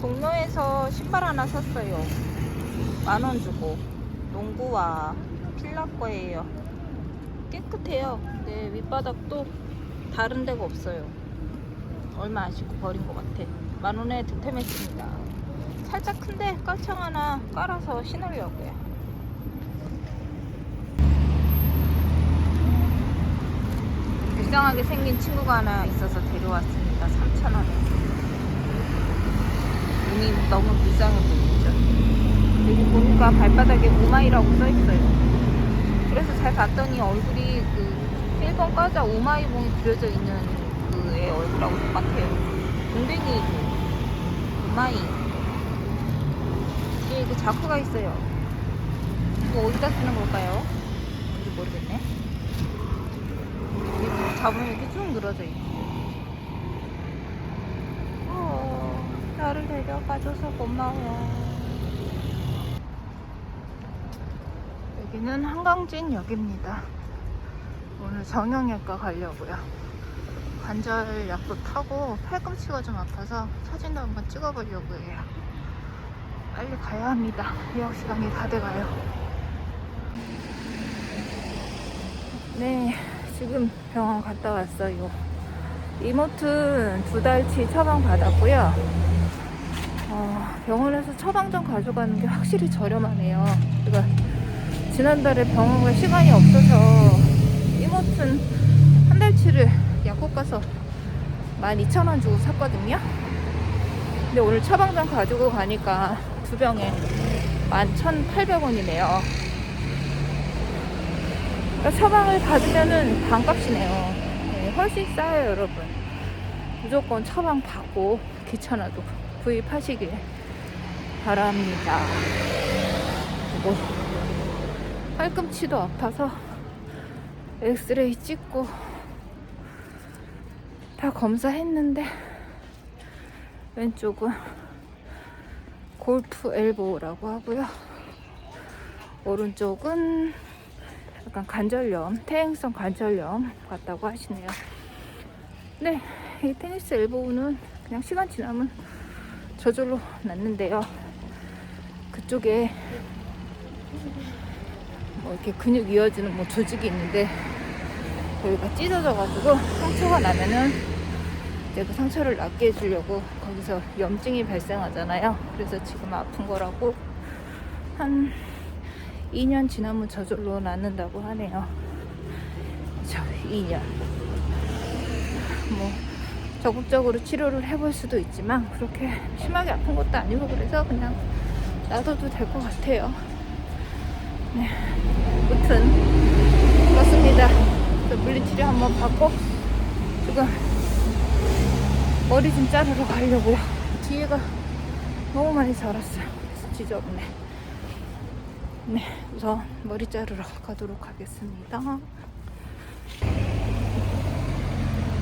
동묘에서 신발 하나 샀어요. 만 원 주고. 농구와 필라 거예요. 깨끗해요. 근데 밑바닥도 다른 데가 없어요. 얼마 안 신고 버린 것 같아. 만 원에 득템했습니다. 살짝 큰데 깔창 하나 깔아서 신으려고요. 불쌍하게 생긴 친구가 하나 있어서 데려왔습니다. 3,000원에. 눈이 너무 불쌍해 보이죠? 여기 보니까 발바닥에 오마이라고 써있어요. 그래서 잘 봤더니 얼굴이 그 1번 과자 오마이봉이 그려져 있는 그의 얼굴하고 똑같아요. 동댕이 오마이. 뒤에 그 자크가 있어요. 이거 어디다 쓰는 걸까요? 모르겠네. 잡으면 이렇게 쭉 늘어져 있고. 어, 나를 데려가줘서 고마워. 여기는 한강진역입니다. 오늘 정형외과 가려고요. 관절 약도 타고 팔꿈치가 좀 아파서 사진도 한번 찍어보려고 해요. 빨리 가야 합니다. 예약 시간이 다 돼가요. 네, 지금 병원 갔다 왔어요. 이모튼 두 달치 처방 받았고요. 어, 병원에서 처방 좀 가져가는 게 확실히 저렴하네요. 그러니까 지난달에 병원 갈 시간이 없어서 이모튼 한 달치를 약국 가서 12,000원 주고 샀거든요. 근데 오늘 처방전 가지고 가니까 두 병에 11,800원이네요. 그러니까 처방을 받으면은 반값이네요. 네, 훨씬 싸요, 여러분. 무조건 처방 받고 귀찮아도 구입하시길 바랍니다. 그리고 팔꿈치도 아파서 엑스레이 찍고 다 검사했는데 왼쪽은 골프 엘보라고 하고요. 오른쪽은 약간 관절염, 퇴행성 관절염 같다고 하시네요. 네, 이 테니스 엘보는 그냥 시간 지나면 저절로 낫는데요. 그쪽에 뭐 이렇게 근육 이어지는 뭐 조직이 있는데 거기가 찢어져가지고 상처가 나면은 이제 그 상처를 낫게 해주려고 거기서 염증이 발생하잖아요. 그래서 지금 아픈 거라고 한 2년 지나면 저절로 낫는다고 하네요. 저 2년. 뭐 적극적으로 치료를 해볼 수도 있지만 그렇게 심하게 아픈 것도 아니고 그래서 그냥 놔둬도 될 것 같아요. 네. 아무튼 그렇습니다. 저 물리치료 한번 받고 지금 머리 좀 자르러 가려고요. 뒤에가 너무 많이 자랐어요. 그래서 지저분해. 네, 우선 머리 자르러 가도록 하겠습니다.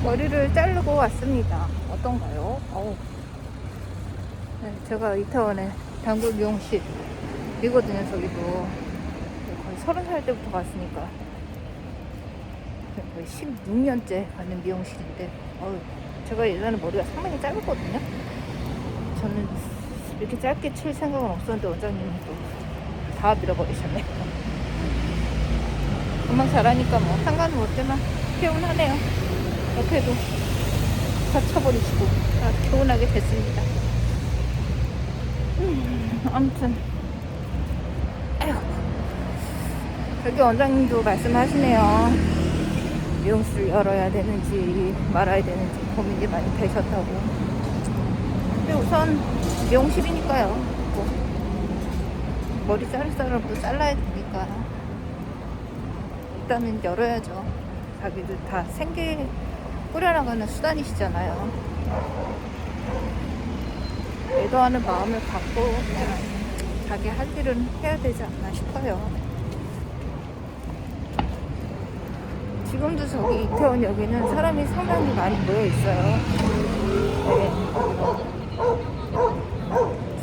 머리를 자르고 왔습니다. 어떤가요? 어우. 네, 제가 이태원에 단골 미용실이거든요, 저기도. 거의 서른 살 때부터 갔으니까. 거의 16년째 가는 미용실인데, 어우, 제가 예전에 머리가 상당히 짧았거든요. 저는 이렇게 짧게 칠 생각은 없었는데, 원장님이 또다 밀어버리셨네. 금방 자라니까 뭐 상관은 없지만, 개운하네요. 옆에도 다 쳐버리시고, 다 개운하게 됐습니다. 음, 아무튼 에휴. 여기 원장님도 말씀하시네요. 미용실 열어야 되는지 말아야 되는지 고민이 많이 되셨다고. 근데 우선 미용실이니까요. 뭐 머리 자를 사람도 잘라야 되니까 일단은 열어야죠. 자기들 다 생계 꾸려나가는 수단이시잖아요. 애도하는 마음을 갖고 그냥 자기 할 일은 해야 되지 않나 싶어요. 지금도 저기 이태원역에는 사람이 상당히 많이 모여 있어요. 네.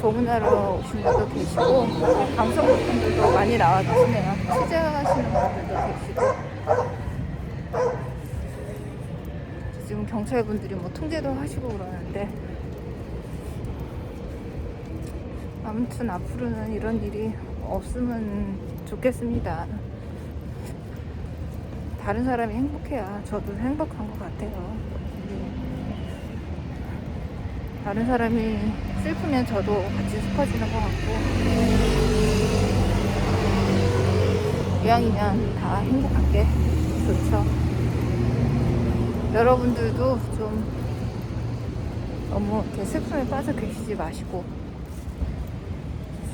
소문하러 오신 분도 계시고 방송국 분들도 많이 나와 계시네요. 취재하시는 분들도 계시고 경찰분들이 뭐 통제도 하시고 그러는데 아무튼 앞으로는 이런 일이 없으면 좋겠습니다. 다른 사람이 행복해야 저도 행복한 것 같아요. 다른 사람이 슬프면 저도 같이 슬퍼지는 것 같고 이왕이면 다 행복한 게 좋죠. 여러분들도 좀 너무 이렇게 슬픔에 빠져 계시지 마시고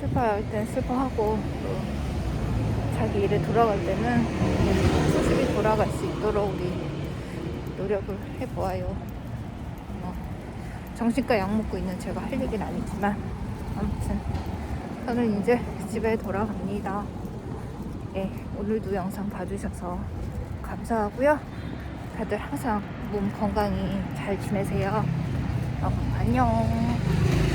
슬퍼할 땐 슬퍼하고 또 자기 일에 돌아갈 때는 소식이 돌아갈 수 있도록 우리 노력을 해보아요. 뭐 정신과 약 먹고 있는 제가 할 얘기는 아니지만 아무튼 저는 이제 집에 돌아갑니다. 네, 오늘도 영상 봐주셔서 감사하고요. 다들 항상 몸 건강히 잘 지내세요. 어, 안녕.